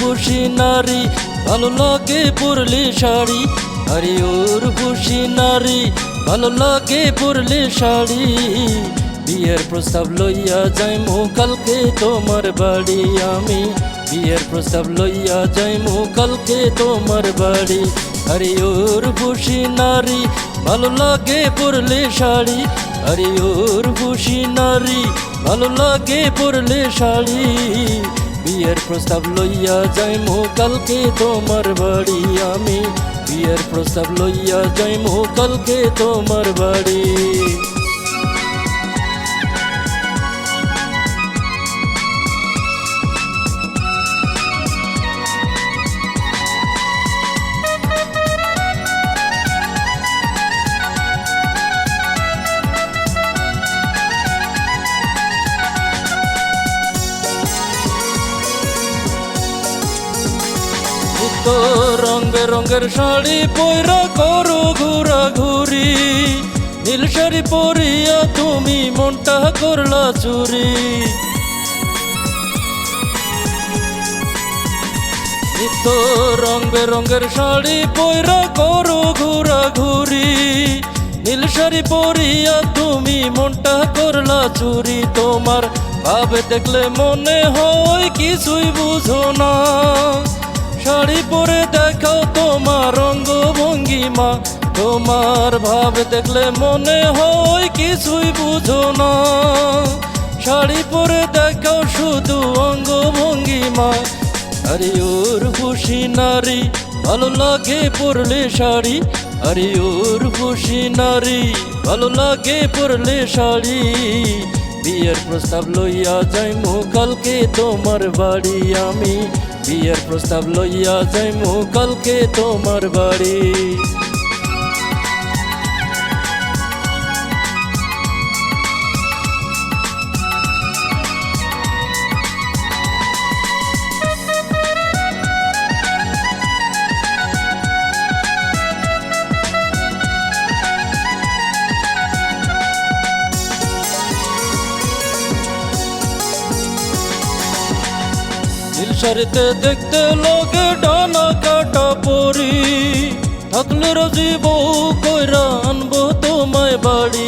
খুশি নারী, ভালো লাগে পরলে শাড়ি। আরে ওর খুশি নারী, ভালো লাগে পরলে শাড়ি। বিয়ের প্রস্তাব লইয়া যাইমু কালকে তোমার বাড়ি। আমি বিয়ের প্রস্তাব লইয়া যাইমু কালকে তোমার বাড়ি। আরে ওর খুশি নারী, ভালো লাগে পরলে শাড়ি। আরে ওর খুশি নারী, ভালো লাগে পরলে শাড়ি। বিয়ের প্রস্তাব লইয়া যাইমু, কালকে তোমার বাড়ি আমি। বিয়ের প্রস্তাব লইয়া যাইমু, কালকে তোমার বাড়ি। রং বেরঙের শাড়ি পয়রা করো ঘুরা ঘুরি নীল শাড়ি পরিয়া তুমি মনটা করলা চুরি। তো রং বেরঙের শাড়ি পয়রা করো ঘুরা ঘুরি নীল শাড়ি পরিয়া তুমি মনটা করলা চুরি। তোমার ভাবে দেখলে মনে হয় কিছুই বুঝো না। শাড়ি পরে দেখাও তোমার রঙ্গ ভঙ্গিমা তোমার ভাব দেখলে মনে হয় কিছুই বুঝো না। শাড়ি পরে দেখাও শুধু অঙ্গ ভঙ্গিমা আরে ওর খুশি নারী, ভালো লাগে পরলে শাড়ি। আরে ওর খুশি নারী, ভালো লাগে পরলে শাড়ি। বিয়ের প্রস্তাব লইয়া যাইমু, কালকে তোমার বাড়ি আমি। বিয়ের প্রস্তাব লইয়া যাইমু, কালকে তোমার বাড়ি। শাড়িতে দেখতে লোকে ডানা কাটা পরি। থাকলে রাজি বউ কইরা আনব তোমায় বাড়ি।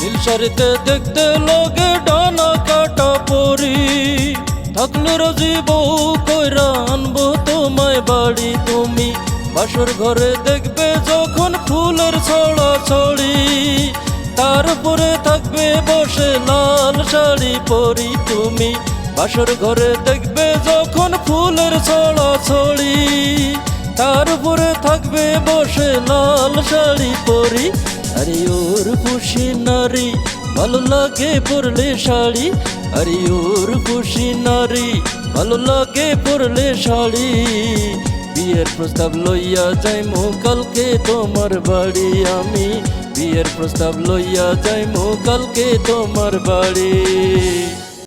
নীল দেখতে লোকে ডানা কাটা পরি। থাকলে রাজি বউ কইরা আনব তোমায় বাড়ি। তুমি বাসর ঘরে দেখবে যখন ফুলের ছড়া ছড়ি তারপরে থাকবে, বসে লাল শাড়ি পরি তুমি। বাসর ঘরে দেখবে যখন ফুলের ছড়া। ছড়ি তারপরে থাকবে, বসে লাল শাড়ি পরি। আরে ওর খুশি নারী, ভালো লাগে পরলে শাড়ি। আরে ওর খুশি নারী, ভালো লাগে পরলে শাড়ি। বিয়ের প্রস্তাব লইয়া যাইমু, কালকে তোমার বাড়ি আমি। বিয়ের প্রস্তাব লইয়া যাইমু কালকে তোমার বাড়ি।